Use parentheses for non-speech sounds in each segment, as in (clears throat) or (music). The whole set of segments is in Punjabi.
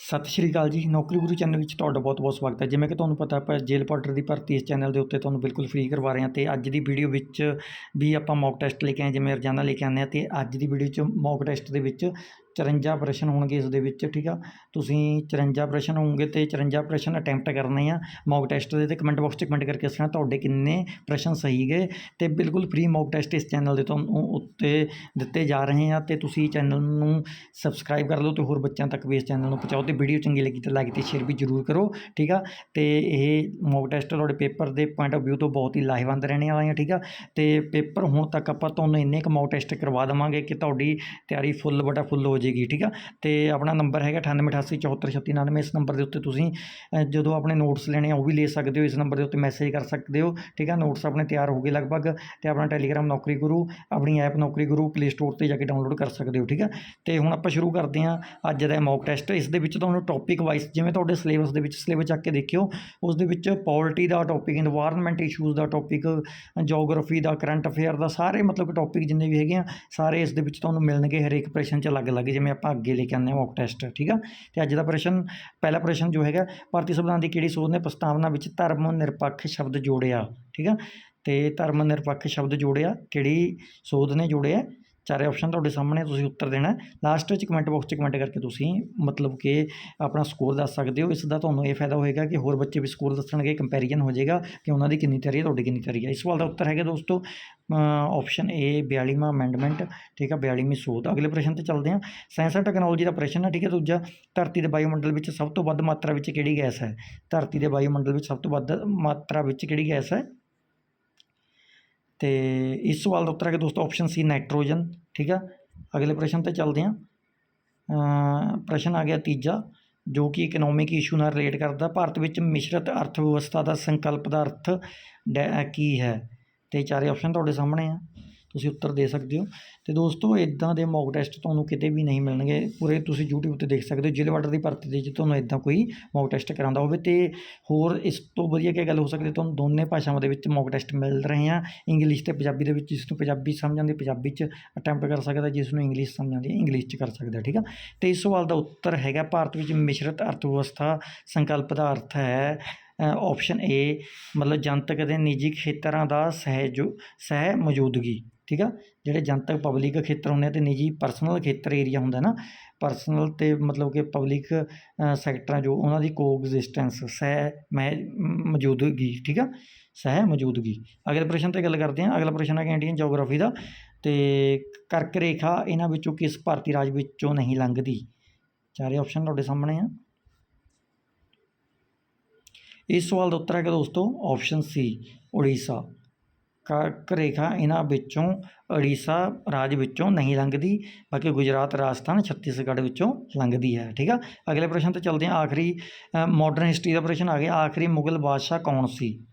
ਸਤਿ ਸ਼੍ਰੀ ਅਕਾਲ ਜੀ, ਨੌਕਰੀ ਗੁਰੂ ਚੈਨਲ ਵਿੱਚ ਤੁਹਾਡਾ ਬਹੁਤ-ਬਹੁਤ ਸਵਾਗਤ ਹੈ। ਜਿਵੇਂ ਕਿ ਤੁਹਾਨੂੰ ਪਤਾ ਆਪਾਂ ਜੇਲ੍ਹ ਪਾਰਟਰ ਦੀ ਭਰਤੀ ਇਸ ਚੈਨਲ ਦੇ ਉੱਤੇ ਤੁਹਾਨੂੰ ਬਿਲਕੁਲ ਫ੍ਰੀ ਕਰਵਾ ਰਹੇ ਹਾਂ ਤੇ ਅੱਜ ਦੀ ਵੀਡੀਓ ਵਿੱਚ ਵੀ ਆਪਾਂ ਮੌਕ ਟੈਸਟ ਲੈ ਕੇ ਆਏ ਜਿਵੇਂ ਰੋਜ਼ਾਨਾ ਲੈ ਕੇ ਆਉਂਦੇ ਹਾਂ ਤੇ ਅੱਜ ਦੀ ਵੀਡੀਓ 'ਚ ਮੌਕ ਟੈਸਟ ਦੇ ਵਿੱਚ 54 ਪ੍ਰਸ਼ਨ ਹੋਣਗੇ ਇਸ ਦੇ ਵਿੱਚ, ਠੀਕ ਆ? ਤੁਸੀਂ 54 ਪ੍ਰਸ਼ਨ ਹੋਣਗੇ ਤੇ 54 ਪ੍ਰਸ਼ਨ ਅਟੈਂਪਟ ਕਰਨੇ ਆ। ਮੌਕ ਟੈਸਟ ਦੇ ਤੇ ਕਮੈਂਟ ਬਾਕਸ 'ਚ ਕਮੈਂਟ ਕਰਕੇ ਦੱਸਣਾ ਤੁਹਾਡੇ ਕਿੰਨੇ ਪ੍ਰਸ਼ਨ ਸਹੀ ਗਏ ਤੇ ਬਿਲਕੁਲ ਫ੍ਰੀ ਮੌਕ ਟੈਸਟ ਇਸ ਚੈਨਲ ਦੇ ਤੁਹਾਨੂੰ ਉੱਤੇ ਦਿੱਤੇ ਜਾ ਰਹੇ ਆ ਤੇ ਤੁਸੀਂ ਚੈਨਲ ਨੂੰ ਸਬਸਕ੍ਰਾਈਬ ਕਰ ਲਓ ਤੇ ਹੋਰ ਬੱਚਿਆਂ ਤੱਕ ਵੀ ਇਸ ਚੈਨਲ ਨੂੰ ਪਹੁੰਚਾਓ ਤੇ ਵੀਡੀਓ ਚੰਗੀ ਲੱਗੀ ਤਾਂ ਲਾਈਕ ਤੇ ਸ਼ੇਅਰ ਵੀ ਜ਼ਰੂਰ ਕਰੋ, ਠੀਕ ਆ? ਤੇ ਇਹ ਮੌਕ ਟੈਸਟ ਤੁਹਾਡੇ ਪੇਪਰ ਦੇ ਪੁਆਇੰਟ ਆਫ View ਤੋਂ ਬਹੁਤ ਹੀ ਲਾਹੇਵੰਦ ਰਹਿਣੇ ਵਾਲੀਆਂ ਠੀਕ ਆ? ਤੇ ਪੇਪਰ ਹੋਣ ਤੱਕ ਆਪਾਂ ਤੁਹਾਨੂੰ ਇੰਨੇ ਕੁ ਮੌਕ ਟੈਸਟ ਕਰਵਾ ਦੇਵਾਂਗੇ ਕਿ ਤੁਹਾਡੀ ਤਿਆਰੀ ਫੁੱਲ ਬਟਾ ਫੁੱਲ ਹੋ ਜਾਏਗੀ ਠੀਕ ਆ? ਤੇ ਆਪਣਾ ਨੰਬਰ ਹੈਗਾ 9888743699 ਇਸ ਨੰਬਰ ਦੇ ਉੱਤੇ ਤੁਸੀਂ ਜਦੋਂ ਆਪਣੇ ਨੋਟਸ ਲੈਣੇ ਆ, ਉਹ ਵੀ ਲੈ ਸਕਦੇ ਹੋ, ਇਸ ਨੰਬਰ ਦੇ ਉੱਤੇ ਮੈਸੇਜ ਕਰ ਸਕਦੇ ਹੋ, ਠੀਕ ਆ? ਨੋਟਸ ਆਪਣੇ ਤਿਆਰ ਹੋ ਗਏ ਲਗਭਗ ਤੇ ਆਪਣਾ ਟੈਲੀਗ੍ਰਾਮ ਨੌਕਰੀ ਗੁਰੂ, ਆਪਣੀ ਐਪ ਨੌਕਰੀ ਗੁਰੂ ਪਲੇ ਸਟੋਰ ਤੇ ਜਾ ਕੇ ਡਾਊਨਲੋਡ ਕਰ ਸਕਦੇ ਹੋ, ਠੀਕ ਆ? ਤੇ ਹੁਣ ਆਪਾਂ ਸ਼ੁਰੂ ਕਰਦੇ ਹਾਂ ਅੱਜ ਦਾ ਮੌਕ ਟੈਸਟ ਇਸ ਦੇ ਵਿੱਚ ਤੁਹਾਨੂੰ ਟੌਪਿਕ ਵਾਈਜ਼ ਜਿਵੇਂ ਤੁਹਾਡੇ ਸਿਲੇਬਸ ਦੇ ਵਿੱਚ ਸਿਲੇਬਸ ਚੱਕ ਕੇ ਦੇਖਿਓ, ਉਸ ਦੇ ਵਿੱਚ ਪੋਲਿਟੀ ਦਾ ਟੌਪਿਕ ਇਨਵਾਇਰਨਮੈਂਟ ਇਸ਼ੂਜ਼ ਦਾ ਟੌਪਿਕ ਜੀਓਗ੍ਰਾਫੀ ਦਾ ਕਰੰਟ ਅਫੇਅਰ ਦਾ, ਸਾਰੇ ਮਤਲਬ ਕਿ ਟੌਪਿਕ ਜਿੰਨੇ ਵੀ ਹੈਗੇ ਆ, ਸਾਰੇ ਇਸ ਦੇ ਵਿੱਚ ਤੁਹਾਨੂੰ ਮਿਲਣਗੇ, ਹਰੇਕ ਪ੍ਰਸ਼ਨ 'ਚ ਅਲੱਗ-ਅਲੱਗ ਜਿਵੇਂ ਆਪਾਂ ਅੱਗੇ ਲੈ ਕੇ ਆਉਂਦੇ ਹਾਂ ਮੌਕ ਟੈਸਟ ਠੀਕ ਆ? ਤੇ ਅੱਜ ਦਾ ਪ੍ਰਸ਼ਨ, ਪਹਿਲਾ ਪ੍ਰਸ਼ਨ ਜੋ ਹੈਗਾ, ਭਾਰਤੀ ਸੰਵਿਧਾਨ ਦੀ ਕਿਹੜੀ ਸੋਧ ਨੇ? ਪ੍ਰਸਤਾਵਨਾ ਵਿੱਚ ਧਰਮ ਨਿਰਪੱਖ ਸ਼ਬਦ ਜੋੜਿਆ, ਠੀਕ ਆ? ਤੇ ਧਰਮ ਨਿਰਪੱਖ ਸ਼ਬਦ ਜੋੜਿਆ ਕਿਹੜੀ ਸੋਧ ਨੇ ਜੋੜਿਆ? ਚਾਰੇ ਆਪਸ਼ਨ ਤੁਹਾਡੇ ਸਾਹਮਣੇ ਤੁਸੀਂ ਉੱਤਰ ਦੇਣਾ ਲਾਸਟ ਵਿੱਚ ਕਮੈਂਟ ਬਾਕਸ 'ਚ ਕਮੈਂਟ ਕਰਕੇ ਤੁਸੀਂ ਮਤਲਬ ਕਿ ਆਪਣਾ ਸਕੋਰ ਦੱਸ ਸਕਦੇ ਹੋ। ਇਸ ਦਾ ਤੁਹਾਨੂੰ ਇਹ ਫਾਇਦਾ ਹੋਏਗਾ ਕਿ ਹੋਰ ਬੱਚੇ ਵੀ ਸਕੋਰ ਦੱਸਣਗੇ ਕੰਪੈਰੀਜ਼ਨ ਹੋ ਜਾਏਗਾ ਕਿ ਉਹਨਾਂ ਦੀ ਕਿੰਨੀ ਤਿਆਰੀ ਹੈ, ਤੁਹਾਡੀ ਕਿੰਨੀ ਤਿਆਰੀ ਹੈ। ਇਸ ਸਵਾਲ ਦਾ ਉੱਤਰ ਹੈਗਾ ਦੋਸਤੋ ਆਪਸ਼ਨ ਏ 42ਵਾਂ ਅਮੈਂਡਮੈਂਟ ਠੀਕ ਹੈ 42ਵੀਂ ਸੋਧ। ਅਗਲੇ ਪ੍ਰਸ਼ਨ ਤੇ ਚੱਲਦੇ ਹਾਂ। ਸਾਇੰਸ ਐਂਡ ਟੈਕਨੋਲੋਜੀ ਦਾ ਪ੍ਰਸ਼ਨ ਹੈ, ਠੀਕ ਹੈ, ਦੂਜਾ। ਧਰਤੀ ਦੇ ਵਾਯੂਮੰਡਲ ਵਿੱਚ ਸਭ ਤੋਂ ਵੱਧ ਮਾਤਰਾ ਵਿੱਚ ਕਿਹੜੀ ਗੈਸ ਹੈ? ਧਰਤੀ ਦੇ ਵਾਯੂਮੰਡਲ ਵਿੱਚ ਸਭ ਤੋਂ ਵੱਧ ਮਾਤਰਾ ਵਿੱਚ ਕਿਹੜੀ ਗੈਸ ਹੈ? ਤੇ ਇਸ ਸਵਾਲ ਦਾ ਉੱਤਰ ਆ ਕਿ ਦੋਸਤੋ ਆਪਸ਼ਨ ਸੀ ਨਾਈਟ੍ਰੋਜਨ ਠੀਕ ਆ ਅਗਲੇ ਪ੍ਰਸ਼ਨ ਤੇ ਚੱਲਦੇ ਹਾਂ। ਪ੍ਰਸ਼ਨ ਆ ਗਿਆ ਤੀਜਾ, ਜੋ ਕਿ ਇਕਨੋਮਿਕ ਇਸ਼ੂ ਨਾਲ ਰਿਲੇਟ ਕਰਦਾ। ਭਾਰਤ ਵਿੱਚ ਮਿਸ਼ਰਤ ਅਰਥ ਵਿਵਸਥਾ ਦਾ ਸੰਕਲਪ ਦਾ ਅਰਥ ਡੈ- ਕੀ ਹੈ? ਤੇ ਚਾਰੇ ਆਪਸ਼ਨ ਤੁਹਾਡੇ ਸਾਹਮਣੇ ਆ। ਤੁਸੀਂ ਉੱਤਰ ਦੇ ਸਕਦੇ ਹੋ। ਤੇ ਦੋਸਤੋ, ਇਦਾਂ ਦੇ ਮੌਕ ਟੈਸਟ ਤੁਹਾਨੂੰ ਕਿਤੇ ਵੀ ਨਹੀਂ ਮਿਲਣਗੇ। ਪੂਰੇ ਤੁਸੀਂ YouTube ਤੇ ਦੇਖ ਸਕਦੇ ਹੋ, ਜ਼ਿਲ੍ਹੇ ਵਾਟਰ ਦੀ ਭਰਤੀ ਦੇ ਜੇ ਤੁਹਾਨੂੰ ਇਦਾਂ ਕੋਈ ਮੌਕ ਟੈਸਟ ਕਰਾਉਂਦਾ ਹੋਵੇ। ਤੇ ਹੋਰ ਇਸ ਤੋਂ ਵਧੀਆ ਕੀ ਗੱਲ ਹੋ ਸਕਦੀ ਤੁਹਾਨੂੰ ਦੋਨੇ ਭਾਸ਼ਾਵਾਂ ਦੇ ਵਿੱਚ ਮੌਕ ਟੈਸਟ ਮਿਲ ਰਹੇ ਆ। ਇੰਗਲਿਸ਼ ਤੇ ਪੰਜਾਬੀ ਦੇ ਵਿੱਚ, ਜਿਸ ਨੂੰ ਪੰਜਾਬੀ ਸਮਝ ਆਉਂਦੀ, ਪੰਜਾਬੀ 'ਚ ਅਟੈਂਪਟ ਕਰ ਸਕਦਾ, ਜਿਸ ਨੂੰ ਇੰਗਲਿਸ਼ ਸਮਝ ਆਉਂਦੀ ਇੰਗਲਿਸ਼ 'ਚ ਕਰ ਸਕਦਾ, ਠੀਕ ਆ? ਤੇ ਇਸ ਸਵਾਲ ਦਾ ਉੱਤਰ ਹੈਗਾ, ਭਾਰਤ ਵਿੱਚ ਮਿਸ਼ਰਤ ਅਰਥ ਵਿਵਸਥਾ ਸੰਕਲਪ ਦਾ ਅਰਥ ਹੈ ਆਪਸ਼ਨ ਏ ਮਤਲਬ ਜਨਤਕ ਅਤੇ ਨਿੱਜੀ ਖੇਤਰਾਂ ਦਾ ਸਹਿਜੋ ਸਹਿ ਮੌਜੂਦਗੀ ਠੀਕ ਆ? ਜਿਹੜੇ ਜਨਤਕ ਪਬਲਿਕ ਖੇਤਰ ਹੁੰਦੇ ਆ ਅਤੇ ਨਿੱਜੀ ਪਰਸਨਲ ਖੇਤਰ ਏਰੀਆ ਹੁੰਦਾ ਨਾ ਪਰਸਨਲ ਅਤੇ ਮਤਲਬ ਕਿ ਪਬਲਿਕ ਸੈਕਟਰਾਂ ਜੋ, ਉਹਨਾਂ ਦੀ ਕੋ ਐਗਜਿਸਟੈਂਸ ਸਹਿ, ਮੈਂ ਮੌਜੂਦਗੀ, ਠੀਕ ਆ? ਸਹਿ, ਮੌਜੂਦਗੀ। ਅਗਲੇ ਪ੍ਰਸ਼ਨ ਤੇ ਗੱਲ ਕਰਦੇ ਹਾਂ। ਅਗਲਾ ਪ੍ਰਸ਼ਨ ਹੈ ਇੰਡੀਅਨ ਜੋਗਰਾਫੀ ਦਾ ਅਤੇ ਕਰਕ ਰੇਖਾ ਇਹਨਾਂ ਵਿੱਚੋਂ ਕਿਸ ਭਾਰਤੀ ਰਾਜ ਵਿੱਚੋਂ ਨਹੀਂ ਲੰਘਦੀ? ਚਾਰੇ ਆਪਸ਼ਨ ਤੁਹਾਡੇ ਸਾਹਮਣੇ ਆ। ਇਸ ਸਵਾਲ ਦਾ ਉੱਤਰ ਹੈ ਕਿ ਦੋਸਤੋ ਆਪਸ਼ਨ ਸੀ ਉੜੀਸਾ। ਕ ਰੇਖਾ ਇਹਨਾਂ ਵਿੱਚੋਂ ਉੜੀਸਾ ਰਾਜ ਵਿੱਚੋਂ ਨਹੀਂ ਲੰਘਦੀ ਬਾਕੀ ਗੁਜਰਾਤ, ਰਾਜਸਥਾਨ, ਛੱਤੀਸਗੜ੍ਹ ਵਿੱਚੋਂ ਲੰਘਦੀ ਹੈ, ਠੀਕ ਆ? ਅਗਲੇ ਪ੍ਰਸ਼ਨ ਤੇ ਚੱਲਦੇ ਹਾਂ, ਆਖਰੀ ਮਾਡਰਨ ਹਿਸਟਰੀ ਦਾ ਪ੍ਰਸ਼ਨ ਆ ਗਿਆ, ਆਖਰੀ ਮੁਗਲ ਬਾਦਸ਼ਾਹ ਕੌਣ ਸੀ?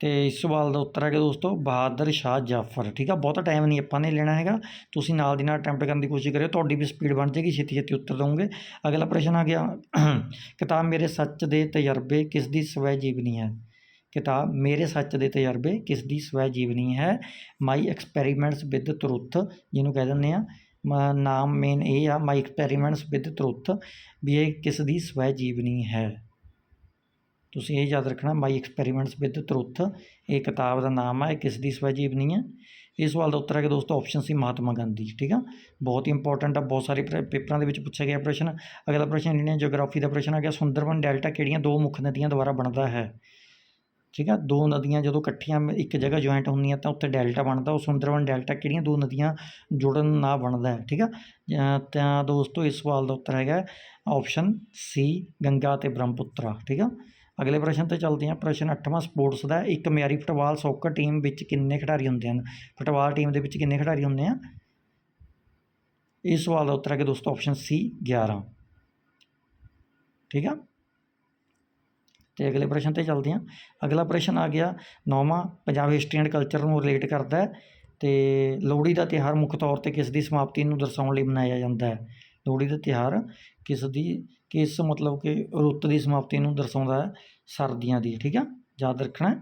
ਤੇ ਇਸ ਸਵਾਲ ਦਾ ਉੱਤਰ ਹੈ ਕਿ ਦੋਸਤੋ, ਬਹਾਦਰ ਸ਼ਾਹ ਜਾਫਰ, ਠੀਕ ਆ? ਬਹੁਤਾ ਟਾਈਮ ਨਹੀਂ ਆਪਾਂ ਨੇ ਲੈਣਾ ਹੈਗਾ, ਤੁਸੀਂ ਨਾਲ ਦੀ ਨਾਲ ਅਟੈਂਪਟ ਕਰਨ ਦੀ ਕੋਸ਼ਿਸ਼ ਕਰਿਓ, ਤੁਹਾਡੀ ਵੀ ਸਪੀਡ ਬਣ ਜਾਏਗੀ, ਛੇਤੀ ਛੇਤੀ ਉੱਤਰ ਦਵੋਗੇ ਅਗਲਾ ਪ੍ਰਸ਼ਨ ਆ ਗਿਆ, (clears throat) ਕਿਤਾਬ ਮੇਰੇ ਸੱਚ ਦੇ ਤਜਰਬੇ ਕਿਸ ਦੀ ਸਵੈ ਜੀਵਨੀ ਹੈ? ਕਿਤਾਬ ਮੇਰੇ ਸੱਚ ਦੇ ਤਜਰਬੇ ਕਿਸ ਦੀ ਸਵੈ ਜੀਵਨੀ ਹੈ? ਮਾਈ ਐਕਸਪੈਰੀਮੈਂਟਸ ਵਿਦ ਟਰੁੱਥ ਜਿਹਨੂੰ ਕਹਿ ਦਿੰਦੇ ਆ। ਮ- ਨਾਮ ਮੇਨ ਇਹ ਆ ਮਾਈ ਐਕਸਪੈਰੀਮੈਂਟਸ ਵਿਦ ਟਰੁੱਥ ਵੀ ਇਹ ਕਿਸ ਦੀ ਸਵੈ ਜੀਵਨੀ ਹੈ? ਤੁਸੀਂ ਇਹ ਯਾਦ ਰੱਖਣਾ ਮਾਈ ਐਕਸਪੈਰੀਮੈਂਟਸ ਵਿਦ ਟਰੁੱਥ ਇਹ ਕਿਤਾਬ ਦਾ ਨਾਮ ਹੈ ਇਹ ਕਿਸ ਦੀ ਸਵੈ ਜੀਵਨੀ ਹੈ ਇਸ ਸਵਾਲ ਦਾ ਉੱਤਰ ਹੈ ਕਿ ਦੋਸਤੋ ਆਪਸ਼ਨ ਸੀ ਮਹਾਤਮਾ ਗਾਂਧੀ, ਠੀਕ ਆ? ਬਹੁਤ ਹੀ ਇੰਪੋਰਟੈਂਟ ਆ, ਬਹੁਤ ਸਾਰੇ ਪੇਪਰਾਂ ਦੇ ਵਿੱਚ ਪੁੱਛਿਆ ਗਿਆ ਪ੍ਰਸ਼ਨ। ਅਗਲਾ ਪ੍ਰਸ਼ਨ, ਇੰਡੀਅਨ ਜੀਓਗ੍ਰਾਫੀ ਦਾ ਪ੍ਰਸ਼ਨ ਆ ਗਿਆ, ਸੁੰਦਰਬਨ ਡੈਲਟਾ ਕਿਹੜੀਆਂ ਦੋ ਮੁੱਖ ਨਦੀਆਂ ਦੁਆਰਾ ਬਣਦਾ ਹੈ? ਠੀਕ ਆ, ਦੋ ਨਦੀਆਂ ਜਦੋਂ ਇਕੱਠੀਆਂ ਇੱਕ ਜਗ੍ਹਾ ਜੁਆਇੰਟ ਹੁੰਦੀਆਂ ਤਾਂ ਉੱਥੇ ਡੈਲਟਾ ਬਣਦਾ, ਉਹ ਸੁੰਦਰਬਨ ਡੈਲਟਾ ਕਿਹੜੀਆਂ ਦੋ ਨਦੀਆਂ ਜੁੜਨ ਨਾਲ ਬਣਦਾ ਹੈ, ਠੀਕ ਆ? ਤਾਂ ਦੋਸਤੋ, ਇਸ ਸਵਾਲ ਦਾ ਉੱਤਰ ਹੈਗਾ ਆਪਸ਼ਨ ਸੀ ਗੰਗਾ ਤੇ ਬ੍ਰਹਮਪੁੱਤਰਾ, ਠੀਕ ਆ? ਅਗਲੇ ਪ੍ਰਸ਼ਨ ਤੇ ਚੱਲਦੇ ਹਾਂ, ਪ੍ਰਸ਼ਨ 8ਵਾਂ ਸਪੋਰਟਸ ਦਾ ਇੱਕ ਮਿਆਰੀ ਫੁੱਟਬਾਲ ਸੌਕਰ ਟੀਮ ਵਿੱਚ ਕਿੰਨੇ ਖਿਡਾਰੀ ਹੁੰਦੇ ਹਨ? ਫੁੱਟਬਾਲ ਟੀਮ ਦੇ ਵਿੱਚ ਕਿੰਨੇ ਖਿਡਾਰੀ ਹੁੰਦੇ ਆ? ਇਸ ਸਵਾਲ ਦਾ ਉੱਤਰ ਹੈ ਕਿ ਦੋਸਤੋ ਆਪਸ਼ਨ ਸੀ 11 ਠੀਕ ਆ? ਤੇ ਅਗਲੇ ਪ੍ਰਸ਼ਨ ਤੇ ਚੱਲਦੇ ਹਾਂ। ਅਗਲਾ ਪ੍ਰਸ਼ਨ ਆ ਗਿਆ ਨੌਵਾਂ ਪੰਜਾਬ ਹਿਸਟਰੀ ਐਂਡ ਕਲਚਰ ਨੂੰ ਰਿਲੇਟ ਕਰਦਾ ਹੈ ਤੇ ਲੋਹੜੀ ਦਾ ਤਿਉਹਾਰ ਮੁੱਖ ਤੌਰ ਤੇ ਕਿਸ ਦੀ ਸਮਾਪਤੀ ਨੂੰ ਦਰਸਾਉਣ ਲਈ ਮਨਾਇਆ ਜਾਂਦਾ ਹੈ? ਲੋਹੜੀ ਦਾ ਤਿਉਹਾਰ ਕਿਸ ਦੀ ਕਿਸ ਮਤਲਬ ਕਿ ਰੁੱਤ ਦੀ ਸਮਾਪਤੀ ਨੂੰ ਦਰਸਾਉਂਦਾ ਹੈ? ਸਰਦੀਆਂ ਦੀ ਠੀਕ ਆ? ਯਾਦ ਰੱਖਣਾ ਹੈ।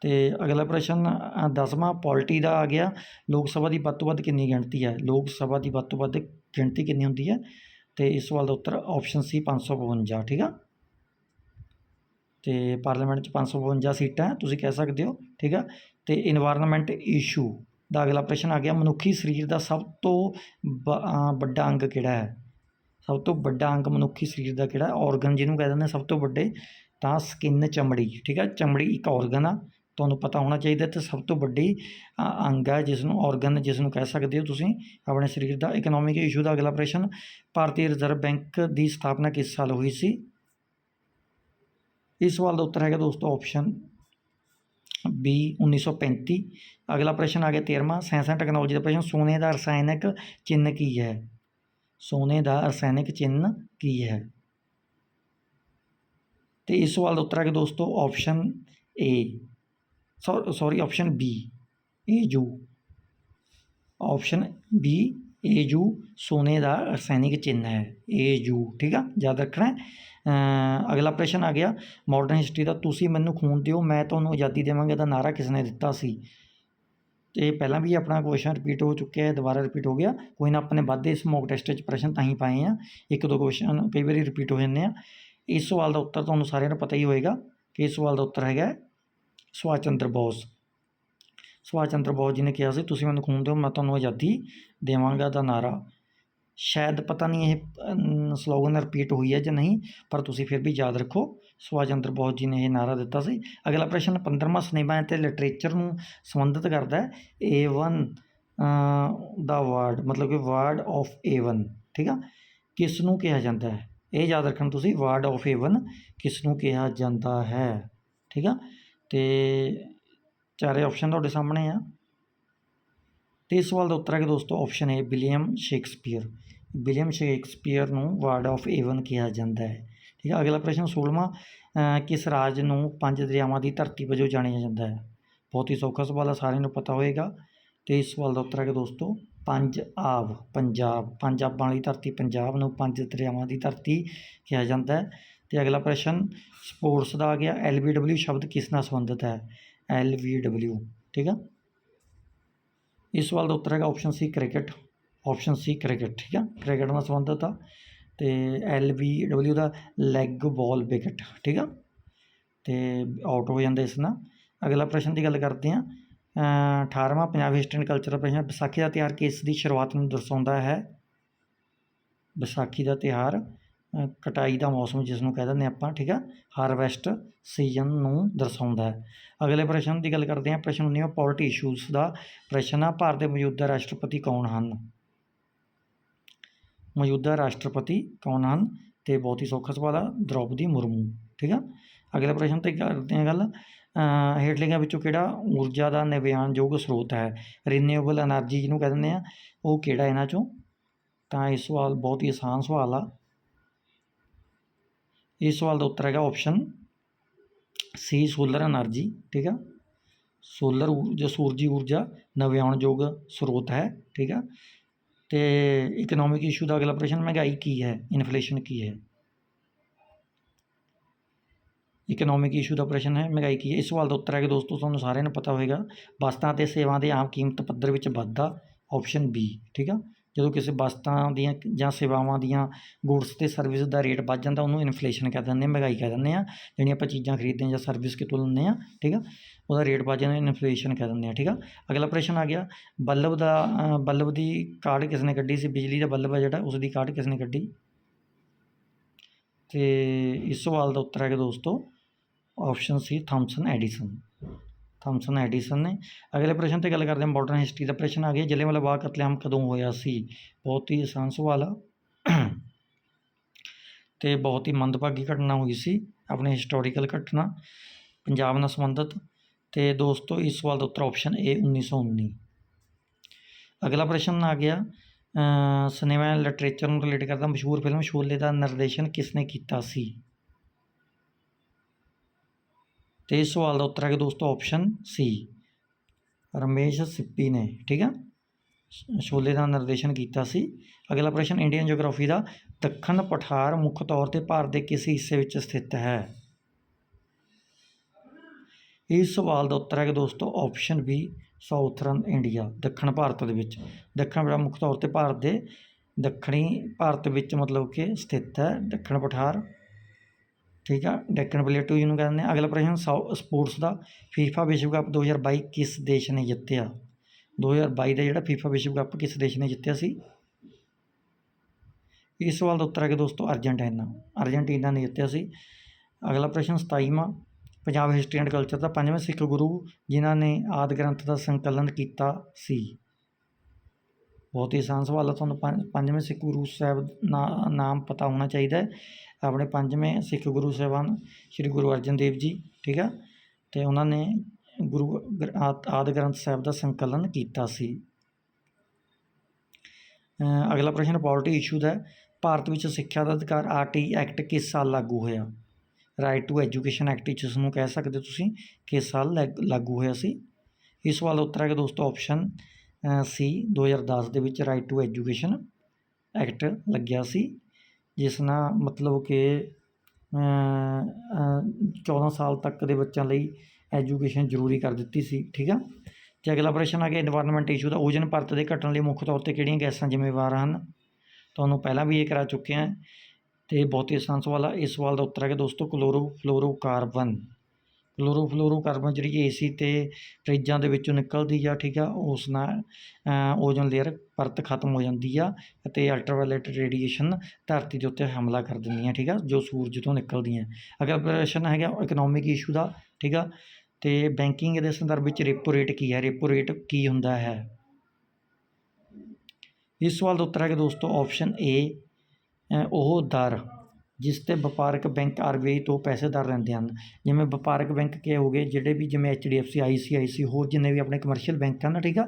ਤੇ ਅਗਲਾ ਪ੍ਰਸ਼ਨ ਅ, ਦਸਵਾਂ ਪੋਲਿਟੀ ਦਾ ਆ ਗਿਆ। ਲੋਕ ਸਭਾ ਦੀ ਵੱਧ ਤੋਂ ਵੱਧ ਕਿੰਨੀ ਗਿਣਤੀ ਹੈ? ਲੋਕ ਸਭਾ ਦੀ ਵੱਧ ਤੋਂ ਵੱਧ ਗਿਣਤੀ ਕਿੰਨੀ ਹੁੰਦੀ ਹੈ? ਤੇ ਇਸ ਸਵਾਲ ਦਾ ਉੱਤਰ ਆਪਸ਼ਨ ਸੀ 552 ਠੀਕ ਆ? ਤੇ ਪਾਰਲੀਮੈਂਟ 'ਚ 552 ਸੀਟਾਂ ਹੈ, ਤੁਸੀਂ ਕਹਿ ਸਕਦੇ ਹੋ, ਠੀਕ ਆ? ਤੇ এনवायरमेंट ਇਸ਼ੂ ਦਾ ਅਗਲਾ ਪ੍ਰਸ਼ਨ ਆ ਗਿਆ, ਮਨੁੱਖੀ ਸਰੀਰ ਦਾ ਸਭ ਤੋਂ ਵੱਡਾ ਅੰਗ ਕਿਹੜਾ ਹੈ? ਸਭ ਤੋਂ ਵੱਡਾ ਅੰਗ ਮਨੁੱਖੀ ਸਰੀਰ ਦਾ ਕਿਹੜਾ ਆਰਗਨ ਜਿਹਨੂੰ ਕਹਿੰਦੇ ਨੇ ਸਭ ਤੋਂ ਵੱਡੇ ਤਾਂ ਸਕਿਨ ਚਮੜੀ, ਠੀਕ ਹੈ ਚਮੜੀ ਇੱਕ ਆਰਗਨ ਆ, ਤੁਹਾਨੂੰ ਪਤਾ ਹੋਣਾ ਚਾਹੀਦਾ ਤੇ ਸਭ ਤੋਂ ਵੱਡੀ ਅੰਗ ਹੈ ਜਿਸ ਨੂੰ ਆਰਗਨ ਜਿਸ ਨੂੰ ਕਹਿ ਸਕਦੇ ਹੋ ਤੁਸੀਂ, ਆਪਣੇ ਸਰੀਰ ਦਾ ਇਕਨੋਮਿਕ ਇਸ਼ੂ ਦਾ ਅਗਲਾ ਪ੍ਰਸ਼ਨ, ਭਾਰਤੀ ਰਿਜ਼ਰਵ ਬੈਂਕ ਦੀ ਸਥਾਪਨਾ ਕਿਸ ਸਾਲ ਹੋਈ ਸੀ? ਇਸ ਸਵਾਲ ਦਾ ਉੱਤਰ ਹੈਗਾ ਦੋਸਤੋ ਆਪਸ਼ਨ ਬੀ 1935 ਅਗਲਾ ਪ੍ਰਸ਼ਨ ਆ ਗਿਆ 13ਵਾਂ ਸਾਇੰਸ ਐਂਡ ਟੈਕਨੋਲੋਜੀ ਦਾ ਪ੍ਰਸ਼ਨ ਸੋਨੇ ਦਾ ਰਸਾਇਣਕ ਚਿੰਨ੍ਹ ਕੀ ਹੈ ਸੋਨੇ ਦਾ ਰਸਾਇਣਕ ਚਿੰਨ੍ਹ ਕੀ ਹੈ ਤੇ ਇਸ ਸਵਾਲ ਦਾ ਉੱਤਰ ਹੈ ਕਿ ਦੋਸਤੋ option A sorry option B ਏਜੂ option B ਏਜੂ ਸੋਨੇ ਦਾ ਰਸਾਇਣਿਕ ਚਿੰਨ੍ਹ ਹੈ ਏਜੂ ਠੀਕ ਆ ਯਾਦ ਰੱਖਣਾ ਹੈ। ਅਗਲਾ ਪ੍ਰਸ਼ਨ ਆ ਗਿਆ ਮਾਡਰਨ ਹਿਸਟਰੀ ਦਾ ਤੁਸੀਂ ਮੈਨੂੰ ਖੂਨ ਦਿਓ, ਮੈਂ ਤੁਹਾਨੂੰ ਆਜ਼ਾਦੀ ਦੇਵਾਂਗਾ ਦਾ ਨਾਰਾ ਕਿਸ ਨੇ ਦਿੱਤਾ ਸੀ? ਤੇ ਪਹਿਲਾਂ ਵੀ ਆਪਣਾ ਕੁਐਸਚਨ ਰਿਪੀਟ ਹੋ ਚੁੱਕਿਆ ਹੈ, ਦੁਬਾਰਾ ਰਿਪੀਟ ਹੋ ਗਿਆ, ਕੋਈ ਨਾ ਆਪਣੇ ਵੱਧ ਇਸ ਮੌਕ ਟੈਸਟ 'ਚ ਪ੍ਰਸ਼ਨ ਤਾਂ ਹੀ ਪਾਏ ਆ ਇੱਕ ਦੋ ਕੁਐਸਚਨ ਕਈ ਵਾਰੀ ਰਿਪੀਟ ਹੋ ਜਾਂਦੇ ਆ। ਇਸ ਸਵਾਲ ਦਾ ਉੱਤਰ ਤੁਹਾਨੂੰ ਸਾਰਿਆਂ ਨੂੰ ਪਤਾ ਹੀ ਹੋਏਗਾ ਕਿ ਇਸ ਸਵਾਲ ਦਾ ਉੱਤਰ ਹੈਗਾ ਸੁਭਾਸ਼ ਚੰਦਰ ਬੋਸ। ਸੁਭਾਸ਼ ਚੰਦਰ ਬੋਸ ਜੀ ਨੇ ਕਿਹਾ ਸੀ, ਤੁਸੀਂ ਮੈਨੂੰ ਖੂਨ ਦਿਓ, ਮੈਂ ਤੁਹਾਨੂੰ ਆਜ਼ਾਦੀ ਦੇਵਾਂਗਾ ਦਾ ਨਾਰਾ। ਸ਼ਾਇਦ ਪਤਾ ਨਹੀਂ ਇਹ ਸਲੋਗਨ ਰਿਪੀਟ ਹੋਈ ਹੈ ਜਾਂ ਨਹੀਂ, ਪਰ ਤੁਸੀਂ ਫਿਰ ਵੀ ਯਾਦ ਰੱਖੋ, ਸੁਭਾਸ਼ ਚੰਦਰ ਬੋਸ ਜੀ ਨੇ ਇਹ ਨਾਰਾ ਦਿੱਤਾ ਸੀ। ਅਗਲਾ ਪ੍ਰਸ਼ਨ 15ਵਾਂ ਸਿਨੇਮਾ ਅਤੇ ਲਿਟਰੇਚਰ ਨੂੰ ਸੰਬੰਧਿਤ ਕਰਦਾ ਹੈ। A1 ਦਾ ਵਰਡ ਮਤਲਬ ਕਿ ਵਰਡ ਆਫ A1 ਠੀਕ ਆ? ਕਿਸ ਨੂੰ ਕਿਹਾ ਜਾਂਦਾ ਹੈ? ਇਹ ਯਾਦ ਰੱਖਣਾ ਤੁਸੀਂ ਵਰਡ ਆਫ A1 ਕਿਸ ਨੂੰ ਕਿਹਾ ਜਾਂਦਾ ਹੈ? ਠੀਕ ਆ? ਤੇ ਚਾਰੇ ਆਪਸ਼ਨ ਤੁਹਾਡੇ ਸਾਹਮਣੇ ਆ। ਤੇ ਇਸ ਸਵਾਲ ਦਾ ਉੱਤਰ ਹੈ ਕਿ ਦੋਸਤੋ ਆਪਸ਼ਨ ਹੈ ਵਿਲੀਅਮ ਸ਼ੇਕਸਪੀਅਰ ਵਿਲੀਅਮ ਸ਼ੇਕਸਪੀਅਰ ਨੂੰ ਵਾਰਡ ਆਫ ਏਵਨ ਕਿਹਾ ਜਾਂਦਾ ਹੈ। ਠੀਕ ਹੈ, ਅਗਲਾ ਪ੍ਰਸ਼ਨ 16ਵਾਂ ਕਿਸ ਰਾਜ ਨੂੰ ਪੰਜ ਦਰਿਆਵਾਂ ਦੀ ਧਰਤੀ ਵਜੋਂ ਜਾਣਿਆ ਜਾਂਦਾ ਹੈ? ਬਹੁਤ ਹੀ ਸੌਖਾ ਸਵਾਲ ਹੈ ਸਾਰਿਆਂ ਨੂੰ ਪਤਾ ਹੋਏਗਾ। ਤੇ ਇਸ ਸਵਾਲ ਦਾ ਉੱਤਰ ਹੈ ਕਿ ਦੋਸਤੋ, ਪੰਜ ਆਬ, ਪੰਜਾਬ, ਪੰਜ ਆਬਾਂ ਵਾਲੀ ਧਰਤੀ, ਪੰਜਾਬ ਨੂੰ ਪੰਜ ਦਰਿਆਵਾਂ ਦੀ ਧਰਤੀ ਕਿਹਾ ਜਾਂਦਾ ਹੈ। ਤੇ ਅਗਲਾ ਪ੍ਰਸ਼ਨ, ਸਪੋਰਟਸ ਦਾ ਆ ਗਿਆ ਐਲਬੀਡਬਲਯੂ ਸ਼ਬਦ ਕਿਸ ਨਾਲ ਸੰਬੰਧਿਤ ਹੈ? ਐਲਬੀਡਬਲਯੂ ਠੀਕ ਹੈ ਇਸ ਸਵਾਲ ਦਾ ਉੱਤਰ ਹੈਗਾ option C cricket. Option C cricket ਠੀਕ ਆ? ਕ੍ਰਿਕਟ ਨਾਲ ਸੰਬੰਧਿਤ ਆ। ਤੇ ਐਲ ਬੀ ਡਬਲਯੂ ਦਾ ਲੈਗ ਬਾਲ ਵਿਕਟ ਠੀਕ ਆ? ਤੇ ਆਊਟ ਹੋ ਜਾਂਦਾ ਇਸ ਨਾਲ। ਅਗਲਾ ਪ੍ਰਸ਼ਨ ਦੀ ਗੱਲ ਕਰਦੇ ਹਾਂ। ਅ, 18ਵਾਂ ਪੰਜਾਬ ਹਿਸਟਰੀ ਐਂਡ ਕਲਚਰ ਦਾ ਪ੍ਰਸ਼ਨ ਵਿਸਾਖੀ ਦਾ ਤਿਉਹਾਰ ਕਿਸ ਦੀ ਸ਼ੁਰੂਆਤ ਨੂੰ ਦਰਸਾਉਂਦਾ ਹੈ? ਵਿਸਾਖੀ ਦਾ ਤਿਉਹਾਰ ਕਟਾਈ ਦਾ ਮੌਸਮ ਜਿਸ ਨੂੰ ਕਹਿ ਦਿੰਦੇ ਆਪਾਂ ਠੀਕ ਆ? ਹਾਰਵੈਸਟ ਸੀਜ਼ਨ ਨੂੰ ਦਰਸਾਉਂਦਾ ਹੈ। ਅਗਲੇ ਪ੍ਰਸ਼ਨ ਦੀ ਗੱਲ ਕਰਦੇ ਹਾਂ। ਪ੍ਰਸ਼ਨ 19ਵਾਂ ਪੋਲਿਟੀ ਇਸ਼ੂਜ਼ ਦਾ ਪ੍ਰਸ਼ਨ ਆ। ਭਾਰਤ ਦੇ ਮੌਜੂਦਾ ਰਾਸ਼ਟਰਪਤੀ ਕੌਣ ਹਨ? ਮੌਜੂਦਾ ਰਾਸ਼ਟਰਪਤੀ ਕੌਣ ਹਨ ਤੇ ਬਹੁਤ ਹੀ ਸੌਖਾ ਸਵਾਲ ਆ, ਦ੍ਰੋਪਦੀ ਮੁਰਮੂ, ਠੀਕ ਆ? ਅਗਲਾ ਪ੍ਰਸ਼ਨ ਤੇ ਕਰਦੇ ਹਾਂ ਗੱਲ। ਹੇਠ ਲਿਖਿਆਂ ਵਿੱਚੋਂ ਕਿਹੜਾ ਊਰਜਾ ਦਾ ਨਵਿਆਨਯੋਗ ਸਰੋਤ ਹੈ? ਰੀਨਿਊਏਬਲ એનર્ਜੀ ਜਿਹਨੂੰ ਕਹਿ ਦਿੰਦੇ ਆ, ਉਹ ਕਿਹੜਾ ਇਹਨਾਂ ਚੋਂ? ਤਾਂ ਇਹ ਸਵਾਲ ਬਹੁਤ ਹੀ ਆਸਾਨ ਸਵਾਲ ਆ। ਇਸ ਸਵਾਲ ਦਾ ਉੱਤਰ ਹੈਗਾ ਆਪਸ਼ਨ ਸੀ ਸੋਲਰ એનર્ਜੀ ਠੀਕ ਆ? ਸੋਲਰ ਊਰਜਾ ਸੂਰਜੀ ਊਰਜਾ ਨਵਿਆਉਣਯੋਗ ਸਰੋਤ ਹੈ, ਠੀਕ ਆ? ਤੇ ਇਕਨੋਮਿਕ ਇਸ਼ੂ ਦਾ ਅਗਲਾ ਪ੍ਰਸ਼ਨ ਮਹਿੰਗਾਈ ਕੀ ਹੈ? ਇਨਫਲੇਸ਼ਨ ਕੀ ਹੈ? ਇਕਨੋਮਿਕ ਇਸ਼ੂ ਦਾ ਪ੍ਰਸ਼ਨ ਹੈ, ਮਹਿੰਗਾਈ ਕੀ ਹੈ? ਇਸ ਸਵਾਲ ਦਾ ਉੱਤਰ ਹੈ ਕਿ ਦੋਸਤੋ, ਤੁਹਾਨੂੰ ਸਾਰਿਆਂ ਨੂੰ ਪਤਾ ਹੋਵੇਗਾ ਵਸਤਾਂ ਤੇ ਸੇਵਾ ਦੇ ਆਮ ਕੀਮਤ ਪੱਧਰ ਵਿੱਚ ਵਾਧਾ ਆਪਸ਼ਨ ਬੀ ਠੀਕ ਆ? ਜਦੋਂ ਕਿਸੇ ਵਸਤਾਂ ਦੀਆਂ ਜਾਂ ਸੇਵਾਵਾਂ ਦੀਆਂ ਗੁਡਸ ਅਤੇ ਸਰਵਿਸ ਦਾ ਰੇਟ ਵੱਧ ਜਾਂਦਾ ਉਹਨੂੰ ਇਨਫਲੇਸ਼ਨ ਕਹਿ ਦਿੰਦੇ ਆ ਮਹਿੰਗਾਈ ਕਹਿ ਦਿੰਦੇ ਹਾਂ ਜਿਹੜੀਆਂ ਆਪਾਂ ਚੀਜ਼ਾਂ ਖਰੀਦਦੇ ਹਾਂ ਜਾਂ ਸਰਵਿਸ ਕਿਤੋਂ ਲੈਂਦੇ ਹਾਂ ਠੀਕ ਆ ਉਹਦਾ ਰੇਟ ਵੱਧ ਜਾਂਦਾ ਇਨਫਲੇਸ਼ਨ ਕਹਿ ਦਿੰਦੇ ਹਾਂ ਠੀਕ ਆ। ਅਗਲਾ ਪ੍ਰਸ਼ਨ ਆ ਗਿਆ ਬੱਲਬ ਦਾ ਅ, ਬੱਲਬ ਦੀ ਕਾਢ ਕਿਸ ਨੇ ਕੱਢੀ ਸੀ? ਬਿਜਲੀ ਦਾ ਬੱਲਬ ਹੈ ਜਿਹੜਾ ਉਸ ਦੀ ਕਾਢ ਕਿਸ ਨੇ ਕੱਢੀ? ਤੇ ਇਸ ਸਵਾਲ ਦਾ ਉੱਤਰ ਹੈਗਾ ਦੋਸਤੋ option C Thomson Edison. Thomson Edison ਨੇ। ਅਗਲੇ ਪ੍ਰਸ਼ਨ ਤੇ ਗੱਲ ਕਰਦੇ ਹਾਂ ਮਾਡਰਨ ਹਿਸਟਰੀ ਦਾ ਪ੍ਰਸ਼ਨ ਆ ਗਿਆ। ਜਲਿਆਂਵਾਲਾ ਬਾਗ ਕਤਲੇਆਮ ਕਦੋਂ ਹੋਇਆ ਸੀ? ਬਹੁਤ ਹੀ ਆਸਾਨ ਸਵਾਲ ਆ। ਤੇ ਬਹੁਤ ਹੀ ਮੰਦਭਾਗੀ ਘਟਨਾ ਹੋਈ ਸੀ, ਆਪਣੀ ਹਿਸਟੋਰੀਕਲ ਘਟਨਾ, ਪੰਜਾਬ ਨਾਲ ਸੰਬੰਧਿਤ। ਤੇ ਦੋਸਤੋ, ਇਸ ਸਵਾਲ ਦਾ ਉੱਤਰ ਆਪਸ਼ਨ ਏ 1919 ਅਗਲਾ ਪ੍ਰਸ਼ਨ ਆ ਗਿਆ। ਸਿਨੇਮਾ ਲਿਟਰੇਚਰ ਨੂੰ ਰਿਲੇਟ ਕਰਦਾ, ਮਸ਼ਹੂਰ ਫਿਲਮ ਸ਼ੋਲੇ ਦਾ ਨਿਰਦੇਸ਼ਨ ਕਿਸ ਨੇ ਕੀਤਾ ਸੀ? ਤੇ ਇਸ ਸਵਾਲ ਦਾ ਉੱਤਰ ਹੈ ਕਿ ਦੋਸਤੋ ਆਪਸ਼ਨ ਸੀ ਰਮੇਸ਼ ਸਿੱਪੀ ਨੇ, ਠੀਕ ਆ ਸ਼- ਸ਼ੋਲੇ ਦਾ ਨਿਰਦੇਸ਼ਨ ਕੀਤਾ ਸੀ। ਅਗਲਾ ਪ੍ਰਸ਼ਨ ਇੰਡੀਅਨ ਜੀਓਗ੍ਰਾਫੀ ਦਾ ਦੱਖਣ ਪਠਾਰ ਮੁੱਖ ਤੌਰ ਤੇ ਭਾਰਤ ਦੇ ਕਿਸ ਹਿੱਸੇ ਵਿੱਚ ਸਥਿਤ ਹੈ? ਇਸ ਸਵਾਲ ਦਾ ਉੱਤਰ ਹੈ ਕਿ ਦੋਸਤੋ ਆਪਸ਼ਨ ਬੀ ਸਾਊਥਰਨ ਇੰਡੀਆ ਦੱਖਣ ਭਾਰਤ ਦੇ ਵਿੱਚ। ਦੱਖਣ ਜਿਹੜਾ ਮੁੱਖ ਤੌਰ ਤੇ ਭਾਰਤ ਦੇ ਦੱਖਣੀ ਭਾਰਤ ਵਿੱਚ ਮਤਲਬ ਕਿ ਸਥਿਤ ਹੈ, ਦੱਖਣ ਪਠਾਰ। ਠੀਕ ਆ ਡੈਕਨ ਪਲੇਟੂ ਜਿਹਨੂੰ ਕਹਿੰਦੇ ਆ। ਅਗਲਾ ਪ੍ਰਸ਼ਨ ਸਾਊ ਸਪੋਰਟਸ ਦਾ ਫੀਫਾ ਵਿਸ਼ਵ ਕੱਪ 2022 ਕਿਸ ਦੇਸ਼ ਨੇ ਜਿੱਤਿਆ? 2022 ਦਾ ਜਿਹੜਾ ਫੀਫਾ ਵਿਸ਼ਵ ਕੱਪ ਕਿਸ ਦੇਸ਼ ਨੇ ਜਿੱਤਿਆ ਸੀ? ਇਸ ਸਵਾਲ ਦਾ ਉੱਤਰ ਹੈ ਕਿ ਦੋਸਤੋ ਅਰਜਨਟੀਨਾ। ਅਰਜਨਟੀਨਾ ਨੇ ਜਿੱਤਿਆ ਸੀ। ਅਗਲਾ ਪ੍ਰਸ਼ਨ 27ਵਾਂ ਪੰਜਾਬ ਹਿਸਟਰੀ ਐਂਡ ਕਲਚਰ ਦਾ ਪੰਜਵੇਂ ਸਿੱਖ ਗੁਰੂ ਜਿਨ੍ਹਾਂ ਨੇ ਆਦਿ ਗ੍ਰੰਥ ਦਾ ਸੰਕਲਨ ਕੀਤਾ ਸੀ। ਬਹੁਤ ਹੀ ਆਸਾਨ ਸਵਾਲ ਹੈ ਤੁਹਾਨੂੰ ਪੰਜ, ਪੰਜਵੇਂ ਸਿੱਖ ਗੁਰੂ ਸਾਹਿਬ ਨਾ, ਨਾਮ ਪਤਾ ਹੋਣਾ ਚਾਹੀਦਾ ਹੈ। ਆਪਣੇ ਪੰਜਵੇਂ ਸਿੱਖ ਗੁਰੂ ਸਾਹਿਬਾਨ ਸ੍ਰੀ ਗੁਰੂ ਅਰਜਨ ਦੇਵ ਜੀ, ਠੀਕ ਆ? ਤੇ ਉਹਨਾਂ ਨੇ ਗੁਰੂ ਗ੍ਰ- ਆਦ, ਆਦਿ ਗ੍ਰੰਥ ਸਾਹਿਬ ਦਾ ਸੰਕਲਨ ਕੀਤਾ ਸੀ। ਅਗਲਾ ਪ੍ਰਸ਼ਨ ਪੋਲਿਟੀ ਇਸ਼ੂ ਦਾ ਭਾਰਤ ਵਿੱਚ ਸਿੱਖਿਆ ਦਾ ਅਧਿਕਾਰ ਆਰਟੀ ਐਕਟ ਕਿਸ ਸਾਲ ਲਾਗੂ ਹੋਇਆ? ਰਾਈਟ ਟੂ ਐਜੂਕੇਸ਼ਨ ਐਕਟ ਜਿਸ ਨੂੰ ਕਹਿ ਸਕਦੇ ਹੋ ਤੁਸੀਂ? ਕਿਸ ਸਾਲ ਲਾਗ- ਲਾਗੂ ਹੋਇਆ ਸੀ? ਇਸ ਸਵਾਲ ਦਾ ਉੱਤਰ ਹੈ ਕਿ ਦੋਸਤੋ ਆਪਸ਼ਨ ਸੀ 2010 ਦੇ ਵਿੱਚ ਰਾਈਟ ਟੂ ਐਜੂਕੇਸ਼ਨ ਐਕਟ ਲੱਗਿਆ ਸੀ, ਜਿਸ ਨਾਲ ਮਤਲਬ ਕਿ 14 ਸਾਲ ਤੱਕ ਦੇ ਬੱਚਿਆਂ ਲਈ ਐਜੂਕੇਸ਼ਨ ਜ਼ਰੂਰੀ ਕਰ ਦਿੱਤੀ ਸੀ, ਠੀਕ ਆ? ਜੇ ਅਗਲਾ ਪ੍ਰਸ਼ਨ ਆ ਗਿਆ এনवायरमेंट ਇਸ਼ੂ ਦਾ ਓਜ਼ਨ ਪਰਤ ਦੇ ਘਟਣ ਲਈ ਮੁੱਖ ਤੌਰ ਤੇ ਕਿਹੜੀਆਂ ਗੈਸਾਂ ਜ਼ਿੰਮੇਵਾਰ ਹਨ? ਤੁਹਾਨੂੰ ਪਹਿਲਾਂ ਵੀ ਇਹ ਕਰਾ ਚੁੱਕੇ ਹਾਂ ਤੇ ਬਹੁਤੀ ਆਸਾਨ ਸਵਾਲ ਆ ਇਸ ਸਵਾਲ ਦਾ ਉੱਤਰ ਹੈ ਕਿ ਦੋਸਤੋ, ਕਲੋਰੋ, ਫਲੋਰੋ ਕਾਰਬਨ। ਫਲੋਰੋਕਾਰਬਨ ਜਿਹੜੀ ਏਸੀ ਅਤੇ ਫਰਿੱਜਾਂ ਦੇ ਵਿੱਚੋਂ ਨਿਕਲਦੀ ਆ ਠੀਕ ਆ ਉਸ ਨਾਲ ਅ, ਓਜ਼ੋਨ ਲੇਅਰ ਪਰਤ ਖਤਮ ਹੋ ਜਾਂਦੀ ਆ ਅਤੇ ਅਲਟਰਾਵਾਇਲਟ ਰੇਡੀਏਸ਼ਨ ਧਰਤੀ ਦੇ ਉੱਤੇ ਹਮਲਾ ਕਰ ਦਿੰਦੀਆਂ ਠੀਕ ਆ ਜੋ ਸੂਰਜ ਤੋਂ ਨਿਕਲਦੀਆਂ। ਅਗਲਾ ਪ੍ਰਸ਼ਨ ਹੈਗਾ ਇਕਨੋਮਿਕ ਇਸ਼ੂ ਦਾ ਠੀਕ ਆ ਅਤੇ ਬੈਂਕਿੰਗ ਦੇ ਸੰਦਰਭ ਵਿੱਚ ਰੇਪੋ ਰੇਟ ਕੀ ਹੈ? ਰੇਪੋ ਰੇਟ ਕੀ ਹੁੰਦਾ ਹੈ? ਇਸ ਸਵਾਲ ਦਾ ਉੱਤਰ ਹੈ ਕਿ ਦੋਸਤੋ ਆਪਸ਼ਨ ਏ ਉਹ ਦਰ। ਜਿਸ ਤੇ ਵਪਾਰਕ ਬੈਂਕ ਆਰ ਬੀ ਆਈ ਤੋਂ ਪੈਸੇ ਦਰ ਲੈਂਦੇ ਹਨ। ਜਿਵੇਂ ਵਪਾਰਕ ਬੈਂਕ ਕੀ ਹੋ ਗਏ ਜਿਹੜੇ ਵੀ ਜਿਵੇਂ H D F C I C I C I ਜਿੰਨੇ ਵੀ ਆਪਣੇ ਕਮਰਸ਼ੀਅਲ ਬੈਂਕ ਹਨ ਠੀਕ ਆ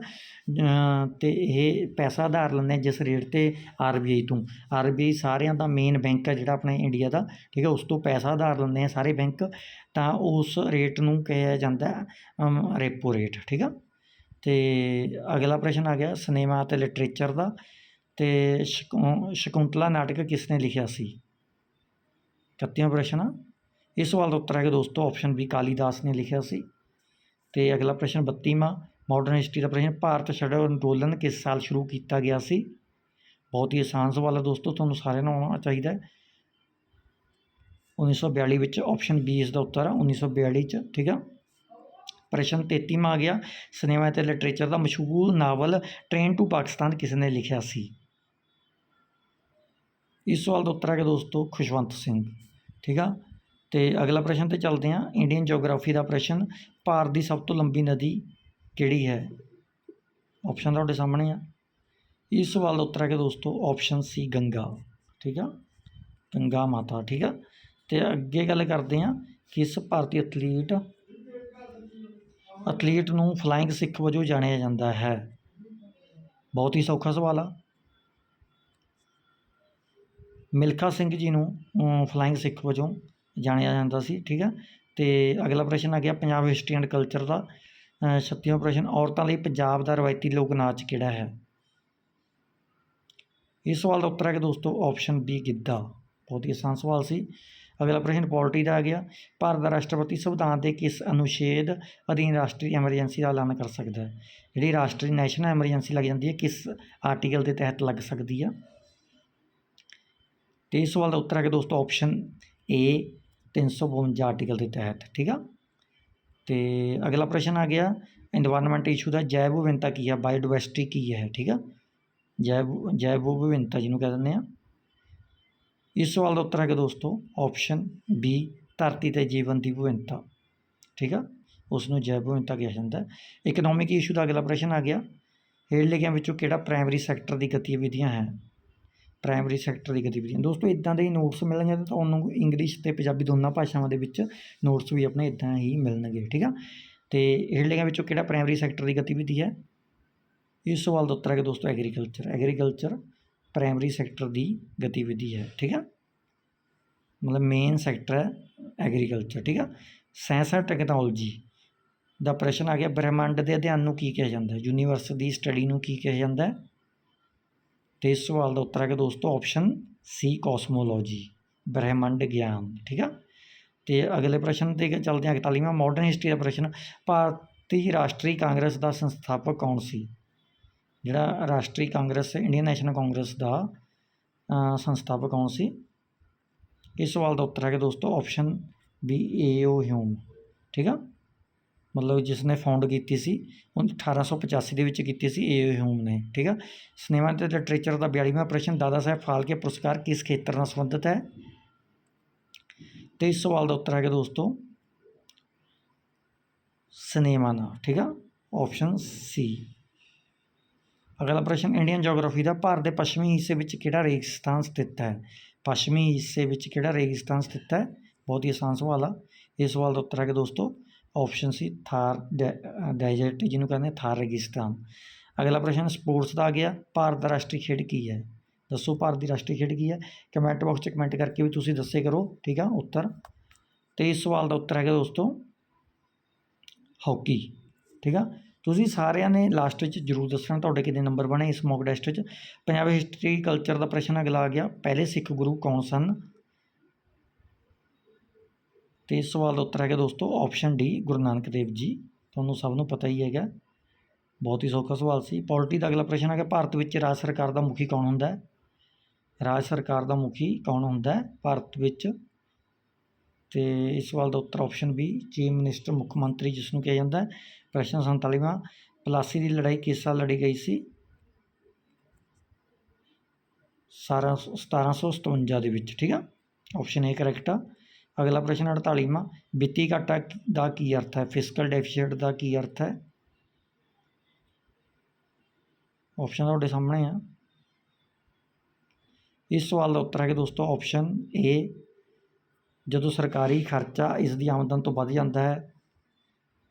ਅਤੇ ਇਹ ਪੈਸਾ ਉਧਾਰ ਲੈਂਦੇ ਜਿਸ ਰੇਟ ਤੇ ਆਰ ਬੀ ਆਈ ਤੋਂ। ਆਰ ਬੀ ਆਈ ਸਾਰਿਆਂ ਦਾ ਮੇਨ ਬੈਂਕ ਹੈ ਜਿਹੜਾ ਆਪਣੇ ਇੰਡੀਆ ਦਾ ਠੀਕ ਹੈ ਉਸ ਤੋਂ ਪੈਸਾ ਉਧਾਰ ਲੈਂਦੇ ਆ ਸਾਰੇ ਬੈਂਕ ਤਾਂ ਉਸ ਰੇਟ ਨੂੰ ਕਿਹਾ ਜਾਂਦਾ ਹੈ, ਰੇਪੋ ਰੇਟ ਠੀਕ ਆ। ਅਤੇ ਅਗਲਾ ਪ੍ਰਸ਼ਨ ਆ ਗਿਆ ਸਿਨੇਮਾ ਅਤੇ ਲਿਟਰੇਚਰ ਦਾ ਅਤੇ ਸ਼ਕੁ ਸ਼ਕੁੰਤਲਾ ਨਾਟਕ ਕਿਸ ਨੇ ਲਿਖਿਆ ਸੀ? ਇਕੱਤੀਵਾਂ ਪ੍ਰਸ਼ਨ ਆ। ਇਸ ਸਵਾਲ ਦਾ ਉੱਤਰ ਹੈ ਕਿ ਦੋਸਤੋ ਆਪਸ਼ਨ ਬੀ ਕਾਲੀਦਾਸ ਨੇ ਲਿਖਿਆ ਸੀ। ਤੇ ਅਗਲਾ ਪ੍ਰਸ਼ਨ 32ਵਾਂ ਮਾਡਰਨ ਹਿਸਟਰੀ ਦਾ ਪ੍ਰਸ਼ਨ, ਭਾਰਤ ਛੱਡੋ, ਅੰਦੋਲਨ ਕਿਸ ਸਾਲ ਸ਼ੁਰੂ ਕੀਤਾ ਗਿਆ ਸੀ? ਬਹੁਤ ਹੀ ਆਸਾਨ ਸਵਾਲ ਹੈ ਦੋਸਤੋ, ਤੁਹਾਨੂੰ ਸਾਰਿਆਂ ਨੂੰ ਆਉਣਾ ਚਾਹੀਦਾ ਹੈ। 1942 ਵਿੱਚ ਆਪਸ਼ਨ ਬੀ ਇਸ ਦਾ ਉੱਤਰ ਹੈ 1942 ਚ, ਠੀਕ ਆ? ਪ੍ਰਸ਼ਨ 33ਵਾਂ ਆ ਗਿਆ। ਸਿਨੇਮਾ ਅਤੇ ਲਿਟਰੇਚਰ ਦਾ ਮਸ਼ਹੂਰ ਨਾਵਲ ਟ੍ਰੇਨ ਟੂ ਪਾਕਿਸਤਾਨ ਕਿਸ ਨੇ ਲਿਖਿਆ ਸੀ? ਇਸ ਸਵਾਲ ਦਾ ਉੱਤਰ ਹੈ ਕਿ ਦੋਸਤੋ, ਖੁਸ਼ਵੰਤ ਸਿੰਘ, ਠੀਕ ਆ? ਤੇ ਅਗਲਾ ਪ੍ਰਸ਼ਨ ਤੇ ਚੱਲਦੇ ਹਾਂ। ਇੰਡੀਅਨ ਜੀਓਗ੍ਰਾਫੀ ਦਾ ਪ੍ਰਸ਼ਨ ਭਾਰਤ ਦੀ ਸਭ ਤੋਂ ਲੰਬੀ ਨਦੀ ਕਿਹੜੀ ਹੈ? ਆਪਸ਼ਨ ਤੁਹਾਡੇ ਸਾਹਮਣੇ ਆ। ਇਸ ਸਵਾਲ ਦਾ ਉੱਤਰ ਹੈ ਕਿ ਦੋਸਤੋ ਆਪਸ਼ਨ ਸੀ ਗੰਗਾ, ਠੀਕ ਆ? ਗੰਗਾ ਮਾਤਾ, ਠੀਕ ਆ? ਤੇ ਅੱਗੇ ਗੱਲ ਕਰਦੇ ਹਾਂ ਕਿਸ ਭਾਰਤੀ ਐਥਲੀਟ ਐਥਲੀਟ ਨੂੰ ਫਲਾਈਂਗ ਸਿੱਖ ਵਜੋਂ ਜਾਣਿਆ ਜਾਂਦਾ ਹੈ। ਬਹੁਤ ਹੀ ਸੌਖਾ ਸਵਾਲ ਆ। ਮਿਲਖਾ ਸਿੰਘ ਜੀ ਨੂੰ ਫਲਾਇੰਗ ਸਿੱਖ ਵਜੋਂ ਜਾਣਿਆ ਜਾਂਦਾ ਸੀ ਠੀਕ ਆ? ਤੇ ਅਗਲਾ ਪ੍ਰਸ਼ਨ ਆ ਗਿਆ ਪੰਜਾਬ ਹਿਸਟਰੀ ਐਂਡ ਕਲਚਰ ਦਾ। ਅ, ਛੱਤੀਵਾਂ ਪ੍ਰਸ਼ਨ ਔਰਤਾਂ ਲਈ ਪੰਜਾਬ ਦਾ ਰਵਾਇਤੀ ਲੋਕ ਨਾਚ ਕਿਹੜਾ ਹੈ? ਇਸ ਸਵਾਲ ਦਾ ਉੱਤਰ ਹੈ ਕਿ ਦੋਸਤੋ ਆਪਸ਼ਨ ਬੀ ਗਿੱਧਾ। ਬਹੁਤ ਹੀ ਆਸਾਨ ਸਵਾਲ ਸੀ। ਅਗਲਾ ਪ੍ਰਸ਼ਨ ਪੋਲਿਟੀ ਦਾ ਆ ਗਿਆ। ਭਾਰਤ ਦਾ ਰਾਸ਼ਟਰਪਤੀ ਸੰਵਿਧਾਨ ਦੇ ਕਿਸ ਅਨੁਛੇਦ ਅਧੀਨ ਰਾਸ਼ਟਰੀ ਐਮਰਜੈਂਸੀ ਦਾ ਐਲਾਨ ਕਰ ਸਕਦਾ ਹੈ? ਜਿਹੜੀ ਰਾਸ਼ਟਰੀ ਨੈਸ਼ਨਲ ਐਮਰਜੈਂਸੀ ਲੱਗ ਜਾਂਦੀ ਹੈ ਕਿਸ ਆਰਟੀਕਲ ਦੇ ਤਹਿਤ ਲੱਗ ਸਕਦੀ ਆ? ਤੇ ਇਸ ਸਵਾਲ ਦਾ ਉੱਤਰ ਆ ਦੋਸਤੋ ਆਪਸ਼ਨ ਏ 352 ਆਰਟੀਕਲ ਦੇ ਤਹਿਤ, ਠੀਕ ਆ? ਤੇ ਅਗਲਾ ਪ੍ਰਸ਼ਨ ਆ ਗਿਆ এনवायरमेंट ਇਸ਼ੂ ਦਾ ਜੈਵ ਵਿਭਿੰਨਤਾ ਕੀ ਹੈ? ਬਾਇਓਡਾਇਵਰਸਿਟੀ ਕੀ ਹੈ, ਠੀਕ ਆ? ਜੈਵ ਜੈਵ ਵਿਭਿੰਨਤਾ ਜਿਹਨੂੰ ਕਹਿ ਦਿੰਦੇ ਆ। ਇਸ ਸਵਾਲ ਦਾ ਉੱਤਰ ਆ ਦੋਸਤੋ ਆਪਸ਼ਨ ਬੀ ਧਰਤੀ ਤੇ ਜੀਵਨ ਦੀ ਵਿਭਿੰਨਤਾ ਠੀਕ ਆ? ਉਸ ਨੂੰ ਜੈਵ ਵਿਭਿੰਨਤਾ ਕਿਹਾ ਜਾਂਦਾ ਇਕਨੋਮਿਕ ਇਸ਼ੂ ਦਾ ਅਗਲਾ ਪ੍ਰਸ਼ਨ ਆ ਗਿਆ, ਹੇਠ ਲਿਖਿਆਂ ਵਿੱਚੋਂ ਕਿਹੜਾ ਪ੍ਰਾਇਮਰੀ ਸੈਕਟਰ ਦੀ ਗਤੀਵਿਧੀਆਂ ਹੈ? ਪ੍ਰਾਇਮਰੀ ਸੈਕਟਰ ਦੀ ਗਤੀਵਿਧੀਆਂ। ਦੋਸਤੋ, ਇਦਾਂ ਦੇ ਹੀ ਨੋਟਸ ਮਿਲਣਗੇ ਤਾਂ ਤੁਹਾਨੂੰ ਇੰਗਲਿਸ਼ ਤੇ ਪੰਜਾਬੀ ਦੋਨਾਂ ਭਾਸ਼ਾਵਾਂ ਦੇ ਵਿੱਚ ਨੋਟਸ ਵੀ ਆਪਣੇ ਇਦਾਂ ਹੀ ਮਿਲਣਗੇ, ਠੀਕ ਆ? ਤੇ ਹੇਠ ਵਿੱਚੋਂ ਕਿਹੜਾ ਪ੍ਰਾਇਮਰੀ ਸੈਕਟਰ ਦੀ ਗਤੀਵਿਧੀ ਹੈ? ਇਸ ਸਵਾਲ ਦਾ ਉੱਤਰ ਹੈ ਕਿ ਦੋਸਤੋ ਐਗਰੀਕਲਚਰ ਐਗਰੀਕਲਚਰ ਪ੍ਰਾਇਮਰੀ ਸੈਕਟਰ ਦੀ ਗਤੀਵਿਧੀ ਹੈ, ਠੀਕ ਆ? ਮਤਲਬ ਮੇਨ ਸੈਕਟਰ ਹੈ ਐਗਰੀਕਲਚਰ ਠੀਕ ਆ? ਸਾਇੰਸ ਐਂਡ ਟੈਕਨੋਲੋਜੀ ਦਾ ਪ੍ਰਸ਼ਨ ਆ ਗਿਆ। ਬ੍ਰਹਿਮੰਡ ਦੇ ਅਧਿਐਨ ਨੂੰ ਕੀ ਕਿਹਾ ਜਾਂਦਾ ਹੈ? ਯੂਨੀਵਰਸ ਦੀ ਸਟੱਡੀ ਨੂੰ ਕੀ ਕਿਹਾ ਜਾਂਦਾ ਹੈ? ਤੇ ਇਸ ਸਵਾਲ ਦਾ ਉੱਤਰ ਹੈ ਕਿ ਦੋਸਤੋ ਆਪਸ਼ਨ ਸੀ ਕੋਸਮੋਲੋਜੀ ਬ੍ਰਹਿਮੰਡ ਗਿਆਨ, ਠੀਕ ਆ? ਤੇ ਅਗਲੇ ਪ੍ਰਸ਼ਨ ਤੇ ਚੱਲਦੇ ਹਾਂ 41ਵਾਂ ਮਾਡਰਨ ਹਿਸਟਰੀ ਦਾ ਪ੍ਰਸ਼ਨ, ਭਾਰਤੀ ਰਾਸ਼ਟਰੀ ਕਾਂਗਰਸ ਦਾ ਸੰਸਥਾਪਕ ਕੌਣ ਸੀ? ਜਿਹੜਾ ਰਾਸ਼ਟਰੀ ਕਾਂਗਰਸ ਇੰਡੀਅਨ ਨੈਸ਼ਨਲ ਕਾਂਗਰਸ ਦਾ ਸੰਸਥਾਪਕ ਕੌਣ ਸੀ? ਇਸ ਸਵਾਲ ਦਾ ਉੱਤਰ ਹੈਗਾ ਦੋਸਤੋ ਆਪਸ਼ਨ ਬੀ ਏ ਓ ਹਿਊਮ ਠੀਕ ਆ? ਮਤਲਬ ਜਿਸ ਨੇ ਫਾਊਂਡ ਕੀਤੀ ਸੀ ਉਹ 1885 ਦੇ ਵਿੱਚ ਕੀਤੀ ਸੀ ਏ ਹਿਊਮ ਨੇ, ਠੀਕ ਆ? ਸਿਨੇਮਾ ਤੇ ਲਿਟਰੇਚਰ ਦਾ 42ਵਾਂ ਪ੍ਰਸ਼ਨ, ਦਾਦਾ ਸਾਹਿਬ ਫਾਲਕੇ ਪੁਰਸਕਾਰ ਕਿਸ ਖੇਤਰ ਨਾਲ ਸੰਬੰਧਿਤ ਹੈ? ਤੇ ਇਸ ਸਵਾਲ ਦਾ ਉੱਤਰ ਹੈਗਾ ਦੋਸਤੋ, ਸਿਨੇਮਾ ਨਾਲ, ਠੀਕ ਆ? ਆਪਸ਼ਨ ਸੀ ਅਗਲਾ ਪ੍ਰਸ਼ਨ ਇੰਡੀਅਨ ਜੀਓਗ੍ਰਾਫੀ ਦਾ ਭਾਰਤ ਦੇ ਪੱਛਮੀ ਹਿੱਸੇ ਵਿੱਚ ਕਿਹੜਾ ਰੇਗਿਸਤਾਨ ਸਥਿਤ ਹੈ? ਪੱਛਮੀ ਹਿੱਸੇ ਵਿੱਚ ਕਿਹੜਾ ਰੇਗਿਸਤਾਨ ਸਥਿਤ ਹੈ? ਬਹੁਤ ਹੀ ਆਸਾਨ ਸਵਾਲ ਆ। ਇਸ ਸਵਾਲ ਦਾ ਉੱਤਰ ਹੈਗਾ ਦੋਸਤੋ ਆਪਸ਼ਨ ਸੀ ਥਾਰ ਡੈਜ਼ਰਟ ਜਿਹਨੂੰ ਕਹਿੰਦੇ ਥਾਰ ਰੇਗਿਸਤਾਨ। ਅਗਲਾ ਪ੍ਰਸ਼ਨ ਸਪੋਰਟਸ ਦਾ ਆ ਗਿਆ। ਭਾਰਤ ਦਾ ਰਾਸ਼ਟਰੀ ਖੇਡ ਕੀ ਹੈ? ਦੱਸੋ ਭਾਰਤ ਦੀ ਰਾਸ਼ਟਰੀ ਖੇਡ ਕੀ ਹੈ? ਕਮੈਂਟ ਬਾਕਸ 'ਚ ਕਮੈਂਟ ਕਰਕੇ ਵੀ ਤੁਸੀਂ ਦੱਸੇ ਕਰੋ, ਠੀਕ ਆ? ਉੱਤਰ। ਤੇ ਇਸ ਸਵਾਲ ਦਾ ਉੱਤਰ ਹੈਗਾ ਦੋਸਤੋ ਹਾਕੀ ਠੀਕ ਆ? ਤੁਸੀਂ ਸਾਰਿਆਂ ਨੇ ਲਾਸਟ ਵਿੱਚ ਜਰੂਰ ਦੱਸਣਾ, ਤੁਹਾਡੇ ਕਿੰਨੇ ਨੰਬਰ ਬਣੇ ਇਸ ਮੌਕ ਟੈਸਟ 'ਚ। ਪੰਜਾਬ ਹਿਸਟਰੀ ਕਲਚਰ ਦਾ ਪ੍ਰਸ਼ਨ ਅਗਲਾ ਆ ਗਿਆ। ਪਹਿਲੇ ਸਿੱਖ ਗੁਰੂ ਕੌਣ ਸਨ? ਤੇ ਇਸ ਸਵਾਲ ਦਾ ਉੱਤਰ ਹੈਗਾ ਦੋਸਤੋ ਆਪਸ਼ਨ ਡੀ ਗੁਰੂ ਨਾਨਕ ਦੇਵ ਜੀ। ਤੁਹਾਨੂੰ ਸਭ ਨੂੰ ਪਤਾ ਹੀ ਹੈਗਾ। ਬਹੁਤ ਹੀ ਸੌਖਾ ਸਵਾਲ ਸੀ। ਪੋਲਿਟੀ ਦਾ ਅਗਲਾ ਪ੍ਰਸ਼ਨ ਹੈਗਾ, ਭਾਰਤ ਵਿੱਚ ਰਾਜ ਸਰਕਾਰ ਦਾ ਮੁਖੀ ਕੌਣ ਹੁੰਦਾ ਹੈ? ਰਾਜ ਸਰਕਾਰ ਦਾ ਮੁਖੀ ਕੌਣ ਹੁੰਦਾ ਹੈ? ਭਾਰਤ ਵਿੱਚ। ਤੇ ਇਸ ਸਵਾਲ ਦਾ ਉੱਤਰ ਆਪਸ਼ਨ ਬੀ ਚੀਫ ਮਿਨਿਸਟਰ ਮੁੱਖ ਮੰਤਰੀ, ਜਿਸ ਨੂੰ ਕਿਹਾ ਜਾਂਦਾ ਹੈ। ਪ੍ਰਸ਼ਨ 47ਵਾਂ ਪਲਾਸੀ ਦੀ ਲੜਾਈ ਕਿਸ ਸਾਲ ਲੜੀ ਗਈ ਸੀ? ਸਾਰਾ 1757 ਦੇ ਵਿੱਚ, ਠੀਕ ਆ? ਆਪਸ਼ਨ ਏ ਕਰੈਕਟ ਆ। ਅਗਲਾ ਪ੍ਰਸ਼ਨ 48ਵਾਂ ਵਿੱਤੀ ਘਾਟਾ ਦਾ ਕੀ ਅਰਥ ਹੈ? ਫਿਸਕਲ ਡੈਫੀਸਿਟ ਦਾ ਕੀ ਅਰਥ ਹੈ? ਆਪਸ਼ਨ ਤੁਹਾਡੇ ਸਾਹਮਣੇ ਆ। ਇਸ ਸਵਾਲ ਦਾ ਉੱਤਰ ਹੈ ਕਿ ਦੋਸਤੋ ਆਪਸ਼ਨ ਏ ਜਦੋਂ ਸਰਕਾਰੀ ਖਰਚਾ ਇਸ ਦੀ ਆਮਦਨ ਤੋਂ ਵੱਧ ਜਾਂਦਾ ਹੈ,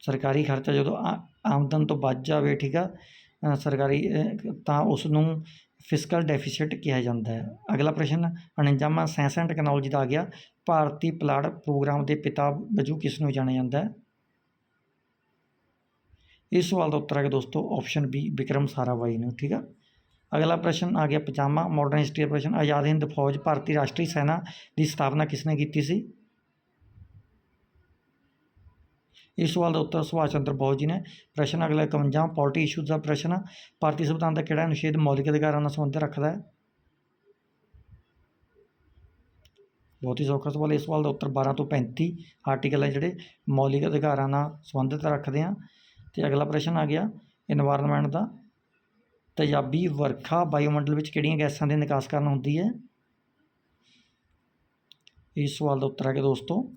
ਸਰਕਾਰੀ ਖਰਚਾ ਜਦੋਂ ਆਮਦਨ ਤੋਂ ਵੱਧ ਜਾਵੇ, ਠੀਕ ਆ ਸਰਕਾਰੀ ਤਾਂ ਉਸ ਨੂੰ ਫਿਸਕਲ ਡੈਫੀਸਿਟ ਕਿਹਾ ਜਾਂਦਾ ਹੈ। ਅਗਲਾ ਪ੍ਰਸ਼ਨ 49ਵਾਂ ਸਾਇੰਸ ਐਂਡ ਟੈਕਨੋਲੋਜੀ ਦਾ ਆ ਗਿਆ। ਭਾਰਤੀ ਪਲਾੜ ਪ੍ਰੋਗਰਾਮ ਦੇ ਪਿਤਾ ਵਜੋਂ ਕਿਸ ਨੂੰ ਜਾਣਿਆ ਜਾਂਦਾ ਹੈ? ਇਸ ਸਵਾਲ ਦਾ ਉੱਤਰ ਹੈ ਦੋਸਤੋ ਆਪਸ਼ਨ ਬੀ ਵਿਕਰਮ ਸਾਰਾਭਾਈ ਨੂੰ, ਠੀਕ ਆ? ਅਗਲਾ ਪ੍ਰਸ਼ਨ ਆ ਗਿਆ, ਪਜਾਮਾ ਮਾਡਰਨ ਹਿਸਟਰੀ ਦਾ ਪ੍ਰਸ਼ਨ, ਆਜ਼ਾਦ ਹਿੰਦ ਫੌਜ, ਭਾਰਤੀ ਰਾਸ਼ਟਰੀ ਸੈਨਾ ਦੀ ਸਥਾਪਨਾ ਕਿਸ ਨੇ ਕੀਤੀ ਸੀ? ਇਸ ਸਵਾਲ ਦਾ ਉੱਤਰ ਸੁਭਾਸ਼ ਚੰਦਰ ਬੋਸ ਜੀ ਨੇ ਪ੍ਰਸ਼ਨ ਅਗਲਾ 51 ਪਾਰਟੀ ਇਸ਼ੂਜ਼ ਦਾ ਪ੍ਰਸ਼ਨ, ਭਾਰਤੀ ਸੰਵਿਧਾਨ ਦਾ ਕਿਹੜਾ ਅਨੁਛੇਦ ਮੌਲਿਕ ਅਧਿਕਾਰਾਂ ਨਾਲ ਸੰਬੰਧ ਰੱਖਦਾ ਹੈ? ਬਹੁਤ ਹੀ ਸੌਖਾ ਸਵਾਲ ਇਸ ਸਵਾਲ ਦਾ ਉੱਤਰ 12 ਤੋਂ 35 ਆਰਟੀਕਲ ਹੈ ਜਿਹੜੇ ਮੌਲਿਕ ਅਧਿਕਾਰਾਂ ਨਾਲ ਸੰਬੰਧਿਤ ਰੱਖਦੇ ਆ। ਤੇ ਅਗਲਾ ਪ੍ਰਸ਼ਨ ਆ ਗਿਆ এনवायरमेंट ਦਾ ਤੇਜ਼ਾਬੀ ਵਰਖਾ ਵਾਯੂਮੰਡਲ ਵਿੱਚ ਕਿਹੜੀਆਂ ਗੈਸਾਂ ਦੇ ਨਿਕਾਸ ਕਰਨ ਹੁੰਦੀ ਹੈ? ਇਸ ਸਵਾਲ ਦਾ ਉੱਤਰ ਹੈ ਕਿ ਦੋਸਤੋ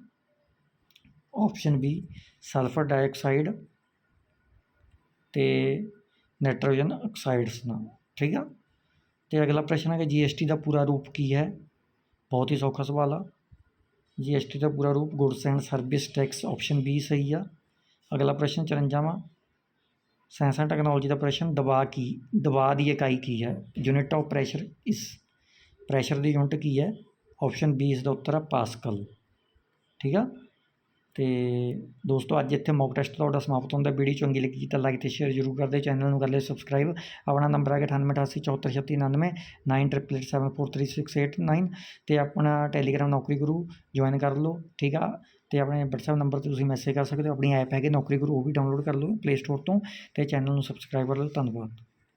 ਆਪਸ਼ਨ ਬੀ, ਸਲਫਰ ਡਾਈਆਕਸਾਈਡ ਤੇ ਨਾਈਟ੍ਰੋਜਨ ਆਕਸਾਈਡਸ ਨਾਲ, ਠੀਕ ਆ? ਤੇ ਅਗਲਾ ਪ੍ਰਸ਼ਨ ਹੈ ਕਿ ਜੀਐਸਟੀ ਦਾ ਪੂਰਾ ਰੂਪ ਕੀ ਹੈ? ਬਹੁਤ ਹੀ ਸੌਖਾ ਸਵਾਲ ਆ। ਜੀਐਸਟੀ ਦਾ ਪੂਰਾ ਰੂਪ goods and service tax option B ਸਹੀ ਆ। ਅਗਲਾ ਪ੍ਰਸ਼ਨ 54ਵਾਂ ਸਾਇੰਸ ਐਂਡ ਟੈਕਨੋਲੋਜੀ ਦਾ ਪ੍ਰਸ਼ਨ, ਦਬਾਅ ਕੀ, ਦਬਾਅ ਦੀ ਇਕਾਈ ਕੀ ਹੈ? ਯੂਨਿਟ ਆਫ ਪ੍ਰੈਸ਼ਰ ਇਸ, ਪ੍ਰੈਸ਼ਰ ਦੀ ਯੂਨਿਟ ਕੀ ਹੈ? ਆਪਸ਼ਨ ਬੀ, ਇਸ ਦਾ ਉੱਤਰ ਹੈ ਪਾਸਕਲ, ਠੀਕ ਆ? ਤੇ ਦੋਸਤੋ, ਅੱਜ ਇੱਥੇ ਮੌਕ ਟੈਸਟ ਤੁਹਾਡਾ ਸਮਾਪਤ ਹੁੰਦਾ। ਵੀਡੀਓ ਚੰਗੀ ਲੱਗੀ ਤਾਂ ਲਾਈਕ ਤੇ ਸ਼ੇਅਰ ਜ਼ਰੂਰ ਕਰਦੇ ਚੈਨਲ ਨੂੰ ਕਰ ਲਿਓ ਸਬਸਕ੍ਰਾਈਬ ਆਪਣਾ ਨੰਬਰ ਹੈ 9888743699 9888743689 ਤੇ ਆਪਣਾ ਟੈਲੀਗ੍ਰਾਮ ਨੌਕਰੀ ਗੁਰੂ ਜੁਆਇਨ ਕਰ ਲਓ, ਠੀਕ ਆ? ਤੇ ਆਪਣੇ WhatsApp ਨੰਬਰ ਤੇ ਤੁਸੀਂ ਮੈਸੇਜ ਕਰ ਸਕਦੇ ਹੋ। ਆਪਣੀ ਐਪ ਹੈਗੀ ਨੌਕਰੀ ਗੁਰੂ ਉਹ ਵੀ ਡਾਊਨਲੋਡ ਕਰ ਲਓ ਪਲੇ ਸਟੋਰ ਤੋਂ ਤੇ ਚੈਨਲ ਨੂੰ ਸਬਸਕ੍ਰਾਈਬ ਕਰ ਲਓ। ਧੰਨਵਾਦ।